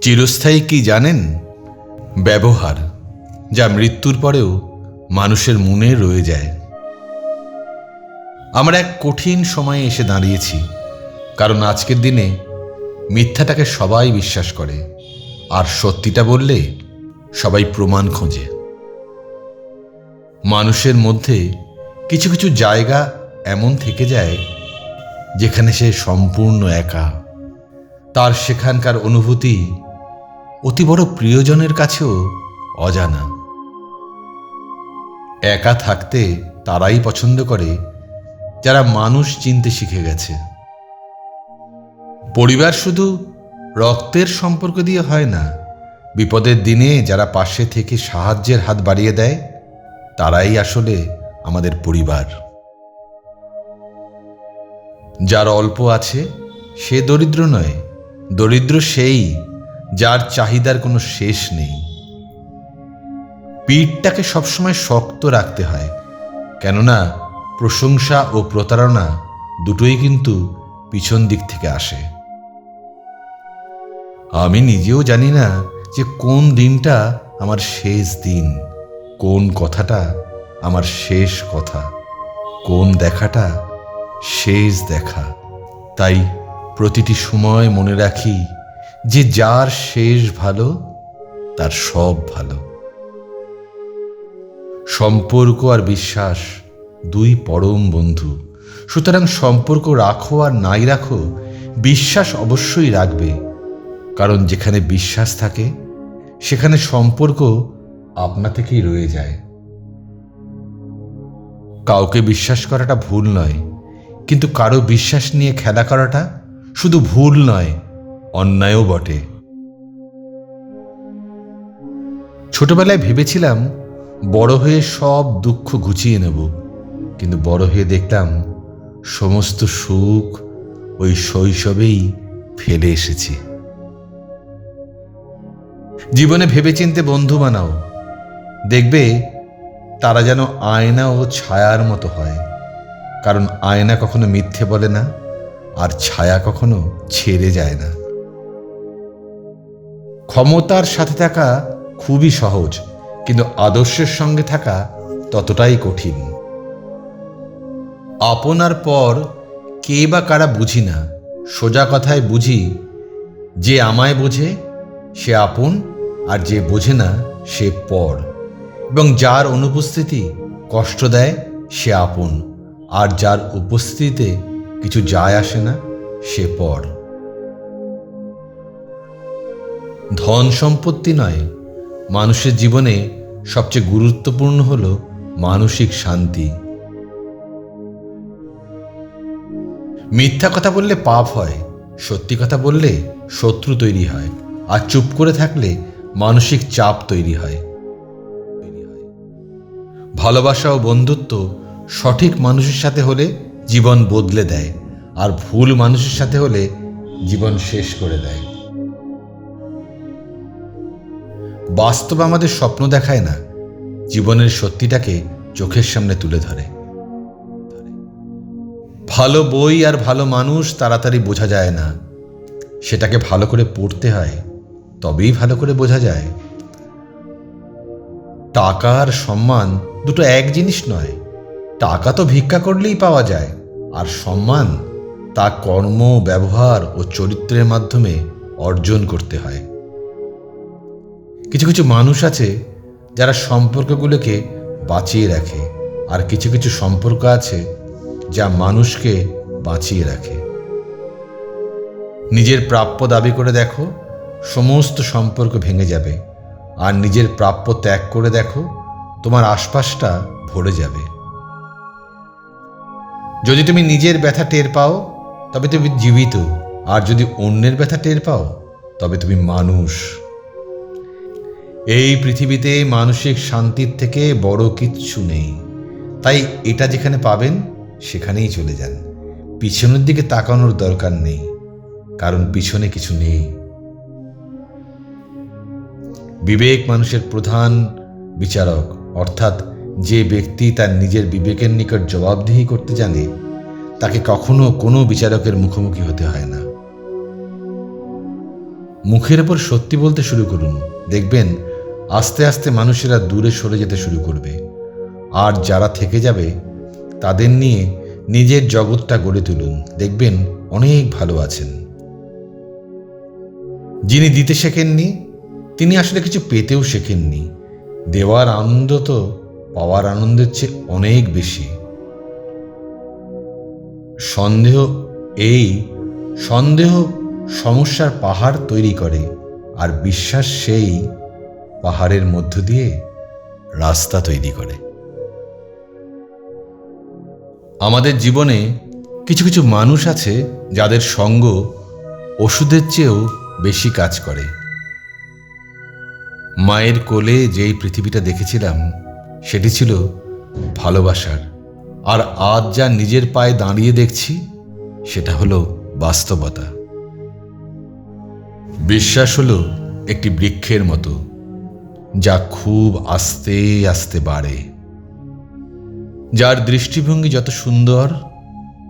চিরস্থায়ী কি জানেন? ব্যবহার, যা মৃত্যুর পরেও মানুষের মনে রয়ে যায়। আমরা এক কঠিন সময়ে এসে দাঁড়িয়েছি, কারণ আজকের দিনে মিথ্যাটাকে সবাই বিশ্বাস করে, আর সত্যিটা বললে সবাই প্রমাণ খোঁজে। মানুষের মধ্যে কিছু কিছু জায়গা এমন থেকে যায়, যেখানে সে সম্পূর্ণ একা। তার সেখানকার অনুভূতি অতি বড় প্রিয়জনের কাছেও অজানা। একা থাকতে তারাই পছন্দ করে, যারা মানুষ চিনতে শিখে গেছে। পরিবার শুধু রক্তের সম্পর্ক দিয়ে হয় না, বিপদের দিনে যারা পাশে থেকে সাহায্যের হাত বাড়িয়ে দেয়, তারাই আসলে আমাদের পরিবার। যার অল্প আছে, সে দরিদ্র নয় দরিদ্র সেই যার চাহিদার কোনো শেষ নেই। পিঠটাকে সবসময় শক্ত রাখতে হয়, কেননা প্রশংসা ও প্রতারণা দুটোই কিন্তু পিছন দিক থেকে আসে। আমি নিজেও জানি না যে কোন দিনটা আমার শেষ দিন, কোন কথাটা আমার শেষ কথা, কোন দেখাটা শেষ দেখা। তাই প্রতিটি সময় মনে রাখি যে যার শেষ ভালো, তার সব ভালো। সম্পর্ক আর বিশ্বাস দুই পরম বন্ধু। সুতরাং সম্পর্ক রাখো আর নাই রাখো, বিশ্বাস অবশ্যই রাখবে। কারণ যেখানে বিশ্বাস থাকে, সেখানে সম্পর্ক আপনা থেকেই রয়ে যায়। কাউকে বিশ্বাস করাটা ভুল নয়, কিন্তু কারও বিশ্বাস নিয়ে খেলা করাটা শুধু ভুল নয়, অন্যায়ও বটে। ছোটবেলায় ভেবেছিলাম, বড় হয়ে সব দুঃখ ঘুচিয়ে নেব, কিন্তু বড় হয়ে দেখলাম, সমস্ত সুখ ওই শৈশবেই ফেলে এসেছি। জীবনে ভেবেচিন্তে বন্ধু বানাও, দেখবে তারা যেন আয়না ও ছায়ার মতো হয়, কারণ আয়না কখনো মিথ্যে বলে না। আর ছায়া কখনো ছেড়ে যায় না। ক্ষমতার সাথে থাকা খুবই সহজ, কিন্তু আদর্শের সঙ্গে থাকা ততটাই কঠিন। আপনার পর কে বা কারা বুঝি না, সোজা কথায় বুঝি, যে আমায় বোঝে, সে আপন, আর যে বোঝে না, সে পর। এবং যার অনুপস্থিতি কষ্ট দেয়, সে আপন, আর যার উপস্থিতিতে কিছু যায় আসে না, সে পর। ধন সম্পত্তি নয়, মানুষের জীবনে সবচেয়ে গুরুত্বপূর্ণ হল মানসিক শান্তি। মিথ্যা কথা বললে পাপ হয়, সত্যি কথা বললে শত্রু তৈরি হয়, আর চুপ করে থাকলে মানসিক চাপ তৈরি হয়। ভালোবাসা ও বন্ধুত্ব সঠিক মানুষের সাথে হলে জীবন বদলে দেয় আর ভুল মানুষের সাথে হলে জীবন শেষ করে দেয়। বাস্তব আমাদের স্বপ্ন দেখায় না, জীবনের সত্যিটাকে চোখের সামনে তুলে ধরে। ভালো বই আর ভালো মানুষ তাড়াতাড়ি বোঝা যায় না। সেটাকে ভালো করে পড়তে হয়, তবেই ভালো করে বোঝা যায়। টাকা আর সম্মান দুটো এক জিনিস নয় টাকা তো ভিক্ষা করলেই পাওয়া যায়। আর সম্মান, তা কর্ম, ব্যবহার ও চরিত্রের মাধ্যমে অর্জন করতে হয়। কিছু কিছু মানুষ আছে যারা সম্পর্কগুলোকে বাঁচিয়ে রাখে, আর কিছু কিছু সম্পর্ক আছে যা মানুষকে বাঁচিয়ে রাখে। নিজের প্রাপ্য দাবি করে দেখো, সমস্ত সম্পর্ক ভেঙে যাবে। আর নিজের প্রাপ্য ত্যাগ করে দেখো, তোমার আশপাশটা ভরে যাবে। যদি তুমি নিজের ব্যথা টের পাও, তবে তুমি জীবিত। আর যদি অন্যের ব্যথা টের পাও, তবে তুমি মানুষ। এই পৃথিবীতে মানসিক শান্তির থেকে বড় কিচ্ছু নেই। তাই এটা যেখানে পাবেন, সেখানেই চলে যান। পিছনের দিকে তাকানোর দরকার নেই, কারণ পিছনে কিছু নেই। বিবেক মানুষের প্রধান বিচারক, অর্থাৎ যে ব্যক্তি তার নিজের বিবেকের নিকট জবাবদিহি করতে জানে, তাকে কখনো কোনো বিচারকের মুখোমুখি হতে হয় না। মুখের ওপর সত্যি বলতে শুরু করুন। দেখবেন, আস্তে আস্তে মানুষেরা দূরে সরে যেতে শুরু করবে। আর যারা থেকে যাবে, তাদের নিয়ে নিজের জগৎটা গড়ে তুলুন। দেখবেন, অনেক ভালো আছেন। যিনি দিতে শেখেননি, তিনি আসলে কিছু পেতেও শেখেননি। দেওয়ার আনন্দ তো পাওয়ার আনন্দের চেয়ে অনেক বেশি। সন্দেহ এই, সন্দেহ সমস্যার পাহাড় তৈরি করে, আর বিশ্বাস সেই পাহাড়ের মধ্য দিয়ে রাস্তা তৈরি করে। আমাদের জীবনে কিছু কিছু মানুষ আছে যাদের সঙ্গ ওষুধের চেয়েও বেশি কাজ করে। মায়ের কোলে যেই পৃথিবীটা দেখেছিলাম সেটি ছিল ভালোবাসার। আর আজ যা নিজের পায়ে দাঁড়িয়ে দেখছি, সেটা হলো বাস্তবতা। বিশ্বাস হলো একটি বৃক্ষের মতো, যা খুব আস্তে আস্তে বাড়ে। যার দৃষ্টিভঙ্গি যত সুন্দর,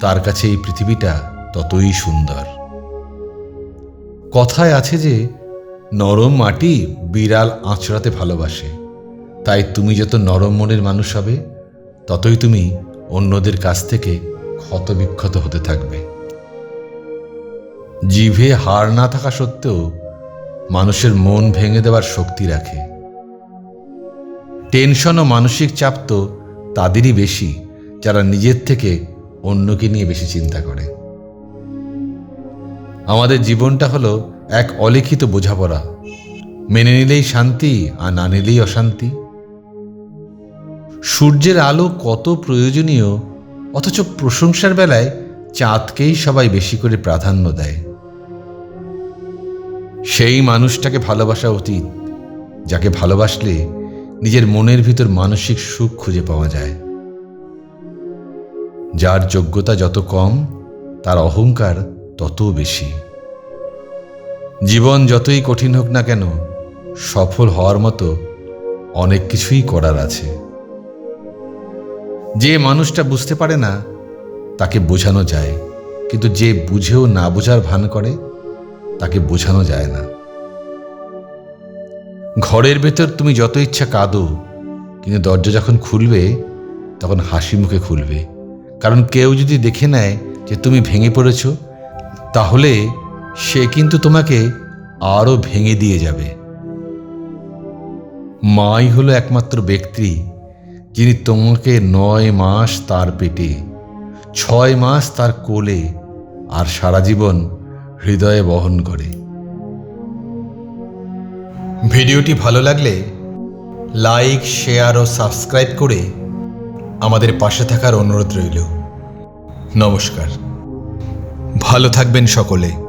তার কাছে এই পৃথিবীটা ততই সুন্দর। কথায় আছে যে, নরম মাটি বিড়াল আঁচড়াতে ভালোবাসে। তাই তুমি যত নরম মনের মানুষ হবে, ততই তুমি অন্যদের কাছ থেকে ক্ষতবিক্ষত হতে থাকবে। জিভে হার না থাকা সত্ত্বেও মানুষের মন ভেঙে দেওয়ার শক্তি রাখে। টেনশন ও মানসিক চাপ তো তাদেরই বেশি, যারা নিজের থেকে অন্যকে নিয়ে বেশি চিন্তা করে। আমাদের জীবনটা হলো এক অলিখিত বোঝাপড়া। মেনে নিলেই শান্তি আর না নিলেই অশান্তি। সূর্যের আলো কত প্রয়োজনীয়, অথচ প্রশংসার বেলায় চাঁদকেই সবাই বেশি করে প্রাধান্য দেয়। সেই মানুষটাকে ভালোবাসা উচিত যাকে ভালোবাসলে নিজের মনের ভিতর মানসিক সুখ খুঁজে পাওয়া যায়। যার যোগ্যতা যত কম, তার অহংকার তত বেশি। জীবন যতই কঠিন হোক না কেন, সফল হওয়ার মতো অনেক কিছুই করার আছে। যে মানুষটা বুঝতে পারে না, তাকে বোঝানো যায়। কিন্তু যে বুঝেও না বোঝার ভান করে, তাকে বোঝানো যায় না। ঘরের ভেতর তুমি যত ইচ্ছা কাঁদো, কিন্তু দরজা যখন খুলবে, তখন হাসি মুখে খুলবে। কারণ কেউ যদি দেখে নেয় যে তুমি ভেঙে পড়েছ, তাহলে সে কিন্তু তোমাকে আরও ভেঙে দিয়ে যাবে। মাই হলো একমাত্র ব্যক্তি যিনি তোমাকে নয় মাস তার পেটে, ছয় মাস তার কোলে আর সারা জীবন হৃদয়ে বহন করে। ভিডিওটি ভালো লাগলে লাইক, শেয়ার ও সাবস্ক্রাইব করে আমাদের পাশে থাকার অনুরোধ রইল। নমস্কার। ভালো থাকবেন সকলে।